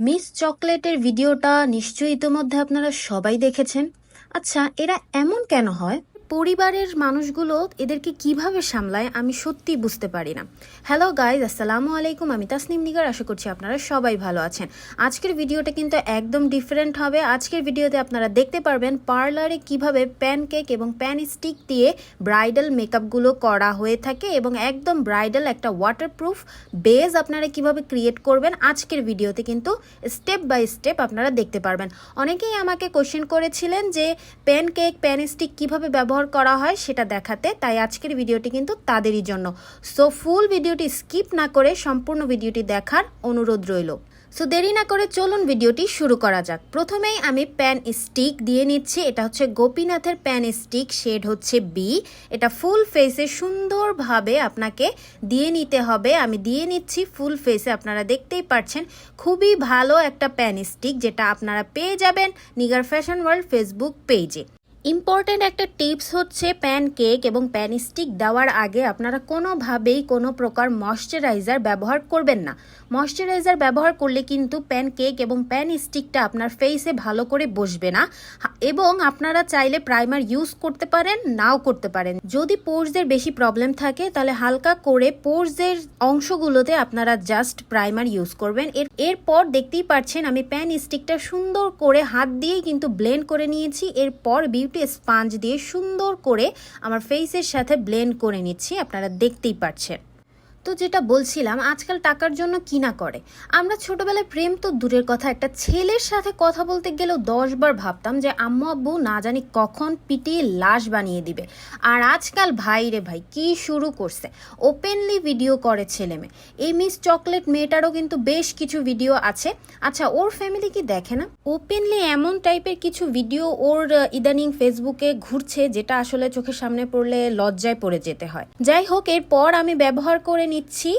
Miss চকলেটের ভিডিওটা নিশ্চয়ই ইতোমধ্যে আপনারা সবাই দেখেছেন। আচ্ছা এরা এমন কেন হয়? পরিবারের মানুষগুলো এদেরকে কীভাবে সামলায় আমি সত্যি বুঝতে পারি না। হ্যালো গাইজ আসসালামু আলাইকুম। আমি তাসনিম নিগার। আশা করছি আপনারা সবাই ভালো আছেন। আজকের ভিডিওটা কিন্তু একদম ডিফারেন্ট হবে। আজকের ভিডিওতে আপনারা দেখতে পারবেন পার্লারে কীভাবে প্যানকেক এবং প্যান স্টিক দিয়ে ব্রাইডাল মেকআপগুলো করা হয়ে থাকে এবং একদম ব্রাইডাল একটা ওয়াটারপ্রুফ বেজ আপনারা কীভাবে ক্রিয়েট করবেন আজকের ভিডিওতে কিন্তু স্টেপ বাই স্টেপ আপনারা দেখতে পারবেন। অনেকেই আমাকে কোশ্চেন করেছিলেন যে প্যান কেক প্যান স্টিক কীভাবে ব্যবহার করা হয় সেটা দেখাতে, তাই আজকের ভিডিওটি কিন্তু তাদেরই জন্য। সো ফুল ভিডিওটি স্কিপ না করে সম্পূর্ণ ভিডিওটি দেখার অনুরোধ রইল। সো দেরি না করে চলুন ভিডিওটি শুরু করা যাক। প্রথমেই আমি প্যান স্টিক দিয়ে নিচ্ছি। এটা হচ্ছে গোপীনাথের প্যান স্টিক শেড হচ্ছে বি এটা ফুল ফেসে সুন্দরভাবে আপনাকে দিয়ে নিতে হবে। আমি দিয়ে নিচ্ছি ফুল ফেসে আপনারা দেখতেই পাচ্ছেন খুবই ভালো একটা প্যান স্টিক যেটা আপনারা পেয়ে যাবেন নিগার ফ্যাশন ওয়ার্ল্ড ফেসবুক পেজে। ইম্পর্ট্যান্ট একটা টিপস হচ্ছে প্যান কেক এবং প্যান স্টিক দেওয়ার আগে আপনারা কোনোভাবেই কোনো প্রকার ময়শ্চারাইজার ব্যবহার করবেন না। ময়শ্চারাইজার ব্যবহার করলে কিন্তু প্যান কেক এবং প্যান স্টিকটা আপনার ফেসে ভালো করে বসবে না। এবং আপনারা চাইলে প্রাইমার ইউজ করতে পারেন, নাও করতে পারেন। যদি পোর্সদের বেশি প্রবলেম থাকে, তাহলে হালকা করে পোর্সদের অংশগুলোতে আপনারা জাস্ট প্রাইমার ইউজ করবেন। এর, এরপর দেখতেই পাচ্ছেন আমি প্যান স্টিকটা সুন্দর করে হাত দিয়েই কিন্তু ব্লেন্ড করে নিয়েছি। এরপর বিউটি স্পাঞ্জ দিয়ে সুন্দর করে আমার ফেসের সাথে ব্লেন্ড করে নিচ্ছি আপনারা দেখতেই পাচ্ছেন তো যেটা বলছিলাম, আজকাল টাকার জন্য কি না করে? আমরা ছোটবেলায় প্রেম তো দূরের কথা। একটা ছেলের সাথে কথা বলতে গেলেও দশবার ভাবতাম যে, আম্মু, আব্বু, না জানি কখন পিটিয়ে লাশ বানিয়ে দিবে। আর আজকাল, ভাই রে ভাই, কি শুরু করছে? ওপেনলি ভিডিও করে ছেলে মেয়ে। এই মিস চকলেট মেয়েটারও কিন্তু বেশ কিছু ভিডিও আছে। আচ্ছা ওর ফ্যামিলি কি দেখে না? ওপেনলি এমন টাইপের কিছু ভিডিও ওর ইদানিং ফেসবুকে ঘুরছে, যেটা আসলে চোখের সামনে পড়লে লজ্জায় পড়ে যেতে হয়। যাই হোক, এরপর আমি ব্যবহার করে নিচ্ছি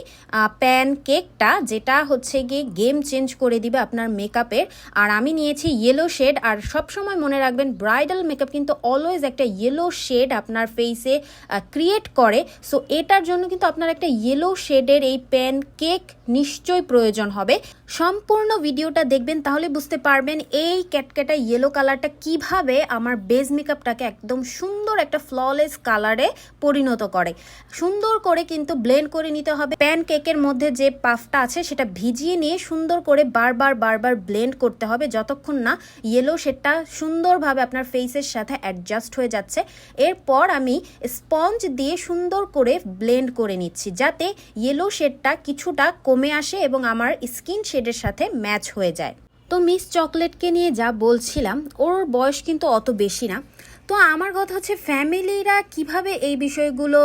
প্যান কেকটা যেটা হচ্ছে গিয়ে গেম চেঞ্জ করে দিবে আপনার মেকআপের। আর আমি নিয়েছি ইয়েলো শেড আর সবসময় মনে রাখবেন ব্রাইডাল মেকআপ কিন্তু অলওয়েজ একটা ইয়েলো শেড আপনার ফেসে ক্রিয়েট করে। সো এটার জন্য কিন্তু আপনার একটা ইয়েলো শেডের এই প্যান কেক নিশ্চয়ই প্রয়োজন হবে। সম্পূর্ণ ভিডিওটা দেখবেন, তাহলে বুঝতে পারবেন এই ক্যাটক্যাটা ইয়েলো কালারটা কীভাবে আমার বেজ মেকআপটাকে একদম সুন্দর একটা ফ্ললেস কালারে পরিণত করে। সুন্দর করে কিন্তু ব্লেন্ড করে নিতে হবে। প্যান কেকের মধ্যে যে পাফটা আছে, সেটা ভিজিয়ে নিয়ে সুন্দর করে বারবার বারবার ব্লেন্ড করতে হবে। যতক্ষণ না ইয়েলো শেডটা সুন্দরভাবে আপনার ফেসের সাথে অ্যাডজাস্ট হয়ে যাচ্ছে, এরপর আমি স্পঞ্জ দিয়ে সুন্দর করে ব্লেন্ড করে নিচ্ছি, যাতে ইয়েলো শেডটা কিছুটা কমে আসে এবং আমার স্কিন শেডের সাথে ম্যাচ হয়ে যায়। তো মিস চকলেটকে নিয়ে যা বলছিলাম, ওর বয়স কিন্তু অত বেশি না। তো আমার কথা হচ্ছে, ফ্যামিলিরা কীভাবে এই বিষয়গুলো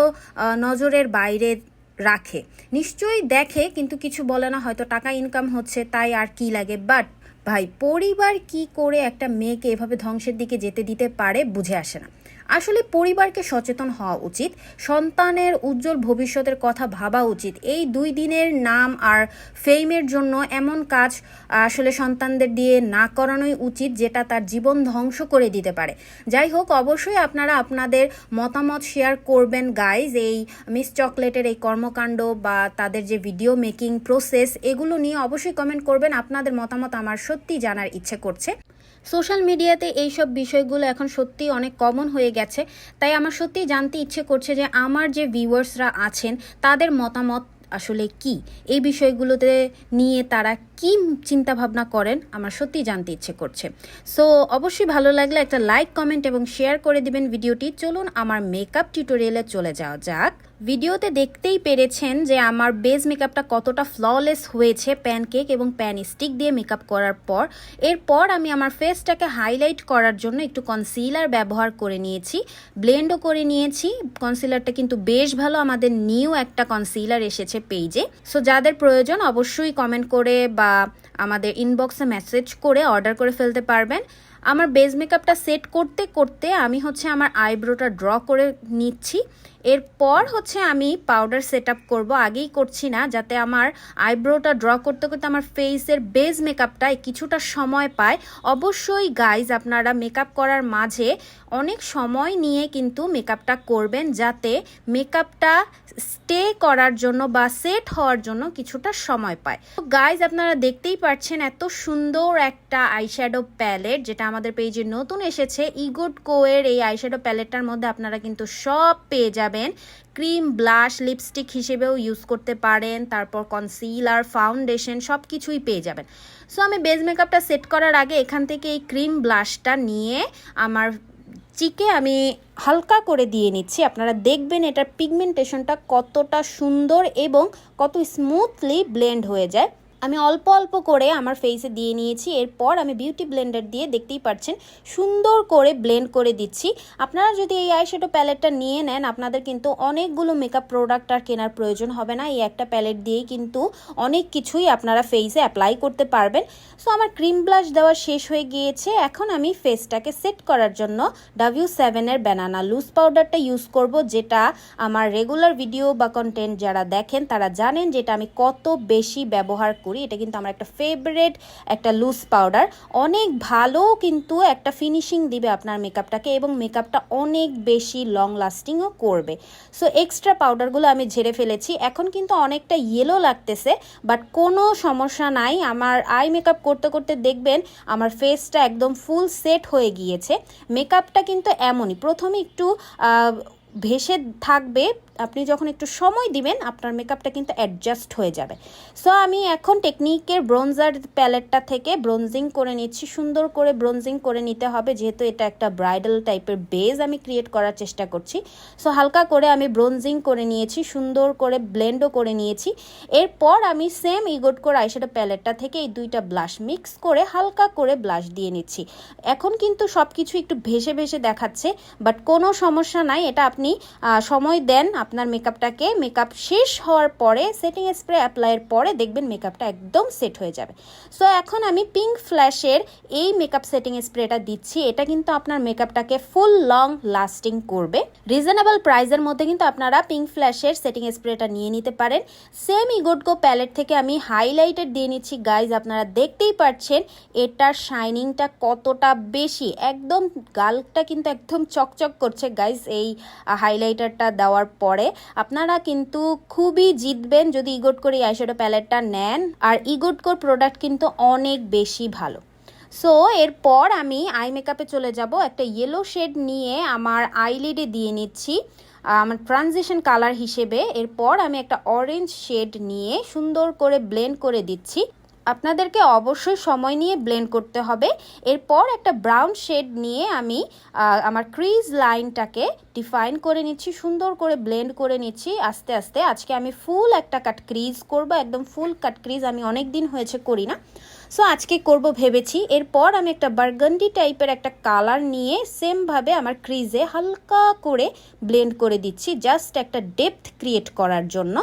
নজরের বাইরে রাখে? নিশ্চয়ই দেখে, কিন্তু কিছু বলে না, হয়তো টাকা ইনকাম হচ্ছে, তাই আর কি লাগে? বাট ভাই, পরিবার কি করে একটা মেয়েকে এভাবে ধ্বংসের দিকে যেতে দিতে পারে বুঝে আসে না। আসলে পরিবারকে সচেতন হওয়া উচিত, সন্তানের উজ্জ্বল ভবিষ্যতের কথা ভাবা উচিত। এই দুই দিনের নাম আর ফেমের জন্য এমন কাজ, আসলে সন্তানদের দিয়ে না করানোই উচিত, যেটা তার জীবন ধ্বংস করে দিতে পারে। যাই হোক, অবশ্যই আপনারা আপনাদের মতামত শেয়ার করবেন গাইজ এই মিস চকলেটের এই কর্মকাণ্ড বা তাদের যে ভিডিও মেকিং প্রসেস এগুলো নিয়ে অবশ্যই কমেন্ট করবেন। আপনাদের মতামত আমার সত্যি জানার ইচ্ছে করছে। সোশ্যাল মিডিয়াতে এইসব বিষয়গুলো এখন সত্যি অনেক কমন হয়ে গেছে। তাই আমার সত্যি জানতে ইচ্ছে করছে যে আমার যে ভিউয়ার্সরা আছেন, তাদের মতামত আসলে কি? এই বিষয়গুলোতে নিয়ে তারা কি চিন্তা ভাবনা করেন, আমার সত্যি জানতে ইচ্ছে করছে। সো অবশ্যই ভালো লাগলে একটা লাইক কমেন্ট এবং শেয়ার করে দিবেন ভিডিওটি। চলুন আমার মেকআপ টিউটোরিয়ালে চলে যাওয়া যাক। ভিডিওতে দেখতেই পেরেছেন যে আমার বেজ মেকআপটা কতটা ফ্ললেস হয়েছে প্যানকেক এবং প্যান স্টিক দিয়ে মেকআপ করার পর। এরপর আমি আমার ফেসটাকে হাইলাইট করার জন্য একটু কনসিলার ব্যবহার করে নিয়েছি, ব্লেন্ডও করে নিয়েছি। কনসিলারটা কিন্তু বেশ ভালো আমাদের নিউ একটা কনসিলার এসেছে পেজে। সো যাদের প্রয়োজন অবশ্যই কমেন্ট করে বা আমাদের ইনবক্সে মেসেজ করে অর্ডার করে ফেলতে পারবেন। আমার বেজ মেকআপটা সেট করতে করতে আমি হচ্ছে আমার আইব্রোটা ড্র করে নিচ্ছি। এরপর হচ্ছে আমি পাউডার সেট আপ করব। আগেই করছি না, যাতে আমার আইব্রোটা ড্র করতে করতে আমার ফেসের বেজ মেকআপটা কিছুটা সময় পায়। অবশ্যই গাইজ আপনারা মেকআপ করার মাঝে অনেক সময় নিয়ে কিন্তু মেকআপটা করবেন, যাতে মেকআপটা স্টে করার জন্য বা সেট হওয়ার জন্য কিছুটা সময় পায়। তো গাইজ আপনারা দেখতেই পাচ্ছেন এত সুন্দর একটা আইশ্যাডো প্যালেট যেটা আমাদের পেজে নতুন এসেছে। ইগুড কোয়ের এই আইশ্যাডো প্যালেটটার মধ্যে আপনারা কিন্তু সব পেয়ে যাবেন। ক্রিম, ব্লাশ, লিপস্টিক হিসেবেও ইউজ করতে পারেন। তারপর কনসিলার, ফাউন্ডেশন সব কিছুই পেয়ে যাবেন। সো আমি বেজ মেকআপটা সেট করার আগে এখান থেকে এই ক্রিম, ব্লাশটা নিয়ে আমার চিকে আমি হালকা করে দিয়ে নিচ্ছি। আপনারা দেখবেন এটার পিগমেন্টেশনটা কতটা সুন্দর এবং কত স্মুথলি ব্লেন্ড হয়ে যায়। আমি অল্প অল্প করে আমার ফেসে দিয়ে নিয়েছি। এরপর আমি বিউটি ব্লেন্ডার দিয়ে দেখতেই পাচ্ছেন, সুন্দর করে ব্লেন্ড করে দিচ্ছি। আপনারা যদি এই আইশ্যাডো প্যালেটটা নিয়ে নেন, আপনাদের কিন্তু অনেকগুলো মেকআপ প্রোডাক্ট আর কেনার প্রয়োজন হবে না। এই একটা প্যালেট দিয়েই কিন্তু অনেক কিছুই আপনারা ফেসে অ্যাপ্লাই করতে পারবেন। সো আমার ক্রিম ব্লাশ দেওয়া শেষ হয়ে গিয়েছে। এখন আমি ফেসটাকে সেট করার জন্য ডাব্লিউ সেভেনের ব্যানানা লুজ পাউডারটা ইউজ করব, যেটা আমার রেগুলার ভিডিও বা কন্টেন্ট যারা দেখেন, তারা জানেন যেটা আমি কত বেশি ব্যবহার করি এটা কিন্তু আমার একটা ফেভারেট একটা লুজ পাউডার অনেক ভালো কিন্তু একটা ফিনিশিং দিবে আপনার মেকআপটাকে এবং মেকআপটা অনেক বেশি লং লাস্টিংও করবে। সো এক্সট্রা পাউডারগুলো আমি ঝেড়ে ফেলেছি। এখন কিন্তু অনেকটা ইয়েলো লাগতেছে বাট কোনো সমস্যা নাই। আমার আই মেকআপ করতে করতে দেখবেন, আমার ফেসটা একদম ফুল সেট হয়ে গিয়েছে। মেকআপটা কিন্তু এমনই। প্রথমে একটু ভেসে থাকবে আপনি যখন একটু সময় দিবেন, আপনার মেকআপটা কিন্তু অ্যাডজাস্ট হয়ে যাবে। সো আমি এখন টেকনিকের ব্রোঞ্জার প্যালেটটা থেকে ব্রোঞ্জিং করে নিচ্ছি। সুন্দর করে ব্রোঞ্জিং করে নিতে হবে, যেহেতু এটা একটা ব্রাইডাল টাইপের বেজ আমি ক্রিয়েট করার চেষ্টা করছি। সো হালকা করে আমি ব্রোঞ্জিং করে নিয়েছি, সুন্দর করে ব্লেন্ডও করে নিয়েছি। এরপর আমি সেম ইগোট করে আইশ্যাডো প্যালেটটা থেকে এই দুইটা ব্লাশ মিক্স করে হালকা করে ব্লাশ দিয়ে নিচ্ছি। এখন কিন্তু সব কিছু একটু ভেসে ভেসে দেখাচ্ছে বাট কোনো সমস্যা নাই। এটা আপনি সময় দেন আপনার মেকআপটাকে মেকআপ শেষ হওয়ার পরে সেটিং স্প্রে অ্যাপ্লাইয়ের পরে দেখবেন মেকআপটা একদম সেট হয়ে যাবে। সো এখন আমি পিঙ্ক ফ্ল্যাশের এই মেকআপ সেটিং স্প্রেটা দিচ্ছি। এটা কিন্তু আপনার মেকআপটাকে ফুল লং লাস্টিং করবে। রিজনেবল প্রাইসের মধ্যে কিন্তু আপনারা পিঙ্ক ফ্ল্যাশের সেটিং স্প্রেটা নিয়ে নিতে পারেন। সেম ইগোটগো প্যালেট থেকে আমি হাইলাইটার দিয়ে নিচ্ছি। গাইজ আপনারা দেখতেই পাচ্ছেন, এটার শাইনিংটা কতটা বেশি। একদম গালটা কিন্তু একদম চকচক করছে। গাইজ এই হাইলাইটারটা দেওয়ার পরে আপনারা কিন্তু খুবই জিতবেন যদি ইগোট করে আইশ্যাডো প্যালেটটা নেন, আর ইগোটকোর প্রোডাক্ট কিন্তু অনেক বেশি ভালো। সো এরপর আমি আই মেকআপে চলে যাব, একটা ইয়েলো শেড নিয়ে আমার আইলিডে দিয়ে নিচ্ছি আমার ট্রানজিশন কালার হিসেবে। এরপর আমি একটা অরেঞ্জ শেড নিয়ে সুন্দর করে ব্লেন্ড করে দিচ্ছি। আপনাদেরকে অবশ্যই সময় নিয়ে ব্লেন্ড করতে হবে। এরপর একটা ব্রাউন শেড নিয়ে আমি আমার ক্রিজ লাইনটাকে ডিফাইন করে নিচ্ছি, সুন্দর করে ব্লেন্ড করে নিচ্ছি। আস্তে আস্তে আজকে আমি ফুল একটা কাট ক্রিজ করব, একদম ফুল কাট ক্রিজ আমি অনেক দিন হয়েছে করি না। সো আজকে করব ভেবেছি। এরপর আমি একটা বার্গান্ডি টাইপের একটা কালার নিয়ে সেমভাবে আমার ক্রিজে হালকা করে ব্লেন্ড করে দিচ্ছি জাস্ট একটা ডেপথ ক্রিয়েট করার জন্য।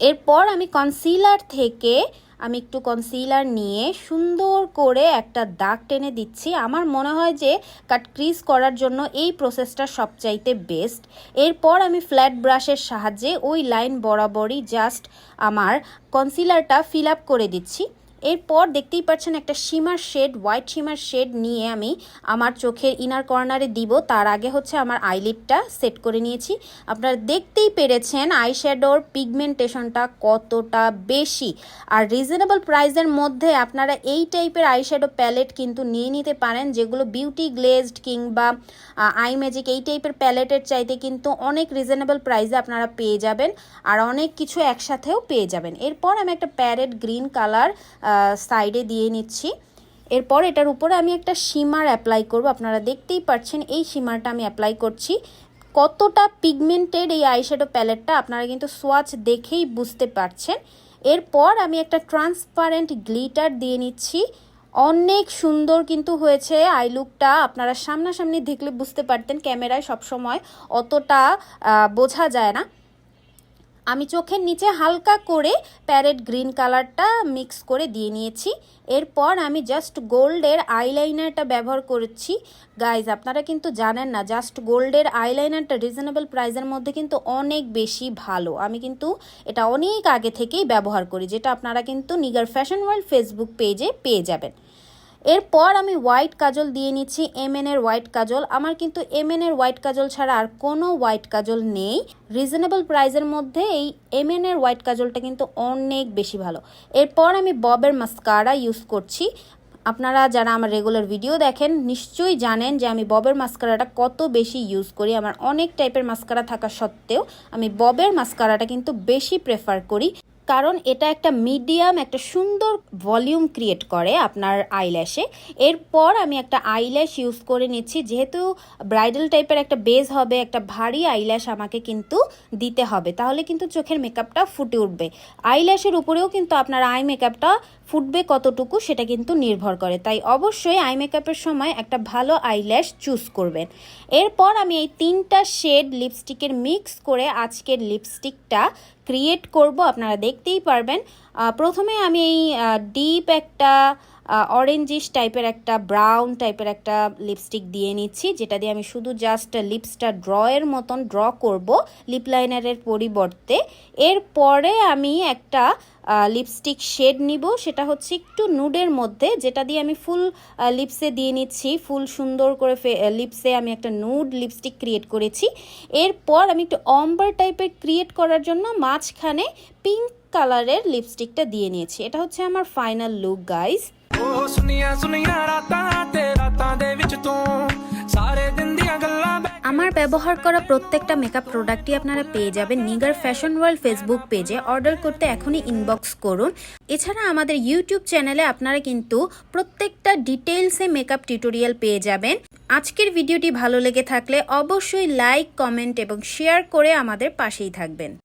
এরপর আমি কনসিলার থেকে আমি একটু কনসিলার নিয়ে সুন্দর করে একটা দাগ টেনে দিচ্ছি। আমার মনে হয় যে কাট ক্রিজ করার জন্য এই প্রসেসটা সবচাইতে বেস্ট এরপর আমি ফ্ল্যাট ব্রাশের সাহায্যে ওই লাইন বরাবরই জাস্ট আমার কনসিলারটা ফিল আপ করে দিচ্ছি। এরপর দেখতেই পাচ্ছেন একটা shimmer shade white shimmer shade নিয়ে আমি আমার চোখের ইনার কর্নারে দিব। তার আগে হচ্ছে আমার আইলিডটা সেট করে নিয়েছি। আপনারা দেখতেই পেরেছেন আইশ্যাডোর পিগমেন্টেশনটা কতটা বেশি। আর রিজনেবল প্রাইসের মধ্যে আপনারা এই টাইপের আইশ্যাডো প্যালেট কিন্তু নিয়ে নিতে পারেন, যেগুলো বিউটি গ্লেজড কিংবা আই ম্যাজিক এই টাইপের প্যালেটের চাইতে কিন্তু অনেক রিজনেবল প্রাইসে আপনারা পেয়ে যাবেন। আর অনেক কিছু একসাথেও পেয়ে যাবেন। এরপর আমি একটা প্যারেট গ্রিন কালার সাইডে দিয়ে নিচ্ছি। এরপর এটার উপরে আমি একটা শিমার অ্যাপ্লাই করব। আপনারা দেখতেই পাচ্ছেন এই শিমারটা আমি অ্যাপ্লাই করছি। কতটা পিগমেন্টেড এই আইশ্যাডো প্যালেটটা আপনারা কিন্তু সোয়াচ দেখেই বুঝতে পারছেন। এরপর আমি একটা ট্রান্সপারেন্ট গ্লিটার দিয়ে নিচ্ছি। অনেক সুন্দর কিন্তু হয়েছে আই লুকটা আপনারা সামনাসামনি দেখলে বুঝতে পারতেন, ক্যামেরায় সবসময় অতটা বোঝা যায় না। আমি চোখের নিচে হালকা করে প্যারেট গ্রিন কালারটা মিক্স করে দিয়ে নিয়েছি। এরপর আমি জাস্ট গোল্ডের আইলাইনারটা ব্যবহার করেছি। গাইজ আপনারা কিন্তু জানেন না, জাস্ট গোল্ডের আইলাইনারটা রিজনেবল প্রাইসের মধ্যে কিন্তু অনেক বেশি ভালো। আমি কিন্তু এটা অনেক আগে থেকেই ব্যবহার করি, যেটা আপনারা কিন্তু নিগার ফ্যাশন ওয়ার্ল্ড ফেসবুক পেজে পেয়ে যাবেন। এরপর আমি হোয়াইট কাজল দিয়ে নিচ্ছি এমএন এর হোয়াইট কাজল। আমার কিন্তু এমএন এর হোয়াইট কাজল ছাড়া আর কোনো হোয়াইট কাজল নেই। রিজনেবল প্রাইসের মধ্যে এই এমএন এর হোয়াইট কাজলটা কিন্তু অনেক বেশি ভালো। এরপর আমি ববের মাস্কারা ইউজ করছি। আপনারা যারা আমার রেগুলার ভিডিও দেখেন, নিশ্চয়ই জানেন যে আমি ববের মাস্কারাটা কত বেশি ইউজ করি। আমার অনেক টাইপের মাস্কারা থাকা সত্ত্বেও আমি ববের মাস্কারাটা কিন্তু বেশি প্রেফার করি। কারণ এটা একটা মিডিয়াম, একটা সুন্দর ভলিউম ক্রিয়েট করে আপনার আইল্যাশে। এরপর আমি একটা আইল্যাশ ইউজ করে নিচ্ছি, যেহেতু ব্রাইডাল টাইপের একটা বেজ হবে, একটা ভারী আইল্যাশ আমাকে কিন্তু দিতে হবে। তাহলে কিন্তু চোখের মেকআপটা ফুটে উঠবে। আইল্যাশের উপরেও কিন্তু আপনার আই মেকআপটা ফুটবে কতটুকু সেটা কিন্তু নির্ভর করে। তাই অবশ্যই আই মেকআপের সময় একটা ভালো আইল্যাশ চুজ করবেন। এরপর আমি এই তিনটা শেড লিপস্টিকের মিক্স করে আজকের লিপস্টিকটা ক্রিয়েট করব, আপনারা দেখতেই পারবেন। প্রথমে আমি এই ডিপ একটা অরেঞ্জিশ টাইপের একটা ব্রাউন টাইপের একটা লিপস্টিক দিয়ে নিচ্ছি, যেটা দিয়ে আমি শুধু জাস্ট লিপসটা ড্রয়ের মতন ড্র করব লিপ লাইনারের পরিবর্তে। এরপরে আমি একটা লিপস্টিক শেড নিব। সেটা হচ্ছে একটু নুডের মধ্যে, যেটা দিয়ে আমি ফুল লিপসে দিয়ে নিচ্ছি। ফুল সুন্দর করে লিপসে আমি একটা নুড লিপস্টিক ক্রিয়েট করেছি। এরপর আমি একটু অম্বার টাইপের ক্রিয়েট করার জন্য মাঝখানে পিঙ্ক কালারের লিপস্টিকটা দিয়ে নিয়েছি। এটা হচ্ছে আমার ফাইনাল লুক গাইজ ও সুনিয়া রাতা রাতা দে আমার ব্যবহার করা প্রত্যেকটা মেকআপ প্রোডাক্টই আপনারা পেয়ে যাবেন নিগার ফ্যাশন ওয়ার্ল্ড ফেসবুক পেজে অর্ডার করতে এখনই ইনবক্স করুন। এছাড়া আমাদের ইউটিউব চ্যানেলে আপনারা কিন্তু প্রত্যেকটা ডিটেলসে মেকআপ টিউটোরিয়াল পেয়ে যাবেন। আজকের ভিডিওটি ভালো লেগে থাকলে অবশ্যই লাইক কমেন্ট এবং শেয়ার করে আমাদের পাশেই থাকবেন।